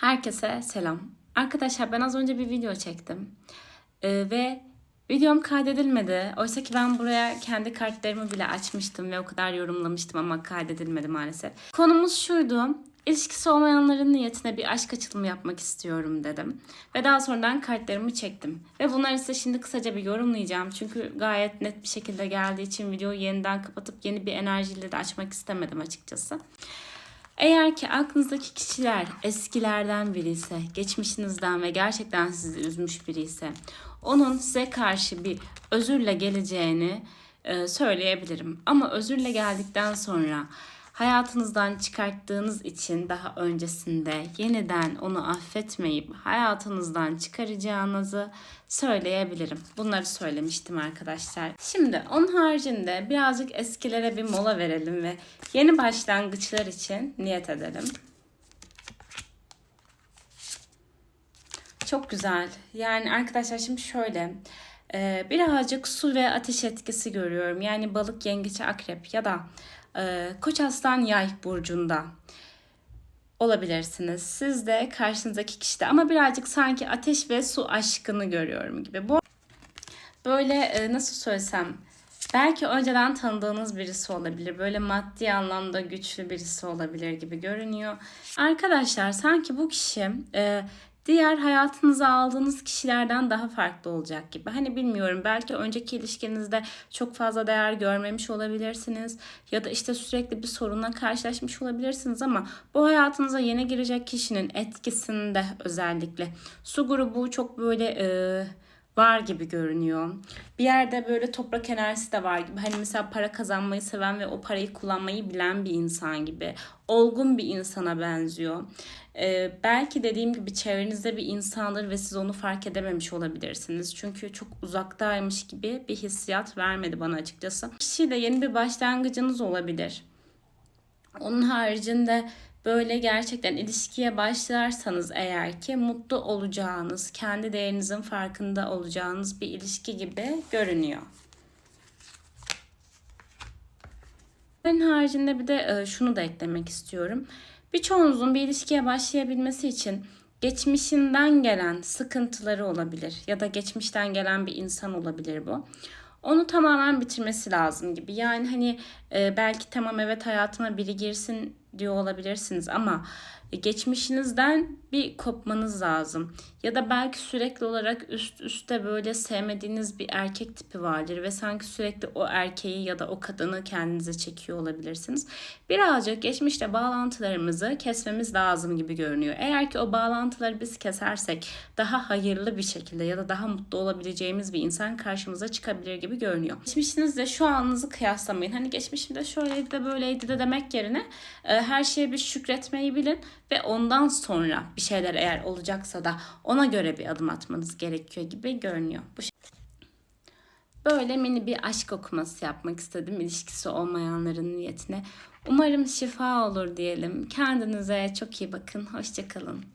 Herkese selam. Arkadaşlar ben az önce bir video çektim. Ee, ve videom kaydedilmedi. Oysa ki ben buraya kendi kartlarımı bile açmıştım ve o kadar yorumlamıştım ama kaydedilmedi maalesef. Konumuz şuydu. İlişkisi olmayanların niyetine bir aşk açılımı yapmak istiyorum dedim. Ve daha sonradan kartlarımı çektim. Ve bunları size şimdi kısaca bir yorumlayacağım. Çünkü gayet net bir şekilde geldiği için videoyu yeniden kapatıp yeni bir enerjiyle de açmak istemedim açıkçası. Eğer ki aklınızdaki kişiler eskilerden biri ise, geçmişinizden ve gerçekten sizi üzmüş biri ise, onun size karşı bir özürle geleceğini e, söyleyebilirim. Ama özürle geldikten sonra hayatınızdan çıkarttığınız için daha öncesinde yeniden onu affetmeyip hayatınızdan çıkaracağınızı söyleyebilirim. Bunları söylemiştim arkadaşlar. Şimdi onun haricinde birazcık eskilere bir mola verelim ve yeni başlangıçlar için niyet edelim. Çok güzel. Yani arkadaşlar şimdi şöyle e, birazcık su ve ateş etkisi görüyorum. Yani balık, yengeç, akrep ya da koç aslan yay burcunda olabilirsiniz. Siz de karşınızdaki kişide ama birazcık sanki ateş ve su aşkını görüyorum gibi. Bu böyle e, nasıl söylesem belki önceden tanıdığınız birisi olabilir. Böyle maddi anlamda güçlü birisi olabilir gibi görünüyor. Arkadaşlar sanki bu kişi e, diğer hayatınıza aldığınız kişilerden daha farklı olacak gibi. Hani bilmiyorum belki önceki ilişkinizde çok fazla değer görmemiş olabilirsiniz ya da işte sürekli bir sorunla karşılaşmış olabilirsiniz ama bu hayatınıza yeni girecek kişinin etkisinde özellikle su grubu çok böyle e, var gibi görünüyor. Bir yerde böyle toprak enerjisi de var gibi. Hani mesela para kazanmayı seven ve o parayı kullanmayı bilen bir insan gibi. Olgun bir insana benziyor. Ee, belki dediğim gibi çevrenizde bir insandır ve siz onu fark edememiş olabilirsiniz. Çünkü çok uzaktaymış gibi bir hissiyat vermedi bana açıkçası. Kişiyle yeni bir başlangıcınız olabilir. Onun haricinde böyle gerçekten ilişkiye başlarsanız eğer ki mutlu olacağınız, kendi değerinizin farkında olacağınız bir ilişki gibi görünüyor. Bunun haricinde bir de e, şunu da eklemek istiyorum. Birçoğunuzun bir ilişkiye başlayabilmesi için geçmişinden gelen sıkıntıları olabilir ya da geçmişten gelen bir insan olabilir bu. Onu tamamen bitirmesi lazım gibi. Yani hani e, belki tamam evet hayatıma biri girsin diyor olabilirsiniz ama geçmişinizden bir kopmanız lazım. Ya da belki sürekli olarak üst üste böyle sevmediğiniz bir erkek tipi vardır ve sanki sürekli o erkeği ya da o kadını kendinize çekiyor olabilirsiniz. Birazcık geçmişte bağlantılarımızı kesmemiz lazım gibi görünüyor. Eğer ki o bağlantıları biz kesersek daha hayırlı bir şekilde ya da daha mutlu olabileceğimiz bir insan karşımıza çıkabilir gibi görünüyor. Geçmişinizle şu anınızı kıyaslamayın. Hani geçmişimde şöyleydi de böyleydi de demek yerine e, her şeye bir şükretmeyi bilin ve ondan sonra bir şeyler eğer olacaksa da ona göre bir adım atmanız gerekiyor gibi görünüyor. Bu Böyle mini bir aşk okuması yapmak istedim ilişkisi olmayanların niyetine. Umarım şifa olur diyelim. Kendinize çok iyi bakın. Hoşçakalın.